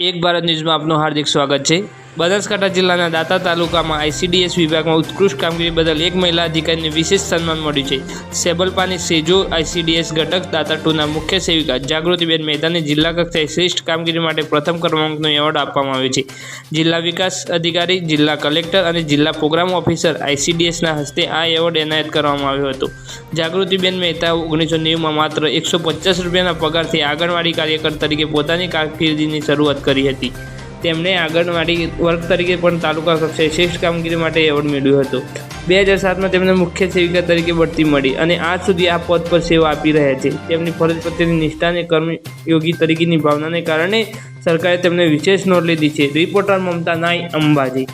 એક ભારત ન્યૂઝમાં આપનું હાર્દિક સ્વાગત છે. બનાસકાંઠા જિલ્લાના દાતા તાલુકામાં આઈસીડીએસ વિભાગમાં ઉત્કૃષ્ટ કામગીરી બદલ એક મહિલા અધિકારીને વિશેષ સન્માન મળ્યું છે. સેબલપાની સેજો આઈસીડીએસ ઘટક દાતા ટુના મુખ્ય સેવિકા જાગૃતિબેન મહેતાને જિલ્લા કક્ષાએ શ્રેષ્ઠ કામગીરી માટે પ્રથમ ક્રમાંકનો એવોર્ડ આપવામાં આવ્યો છે. જિલ્લા વિકાસ અધિકારી, જિલ્લા કલેક્ટર અને જિલ્લા પ્રોગ્રામ ઓફિસર આઈસીડીએસના હસ્તે આ એવોર્ડ એનાયત કરવામાં આવ્યો હતો. જાગૃતિબેન મહેતા ઓગણીસો નેવુંમાં માત્ર એકસો પચાસ રૂપિયાના પગારથી આંગણવાડી કાર્યકર તરીકે પોતાની કારકિર્દીની શરૂઆત કરી હતી. તેમણે આંગણવાડી વર્ગ તરીકે પણ તાલુકા કક્ષાએ શ્રેષ્ઠ કામગીરી માટે એવોર્ડ મેળવ્યો હતો. બે હજાર સાતમાં તેમને મુખ્ય સેવિકા તરીકે બઢતી મળી અને આજ સુધી આ પદ પર સેવા આપી રહ્યા છે. તેમની ફરજ પ્રત્યેની નિષ્ઠા અને કર્મયોગી તરીકેની ભાવનાને કારણે સરકારે તેમને વિશેષ નોંધ લીધી છે. રિપોર્ટર મમતા નાય અંબાજી.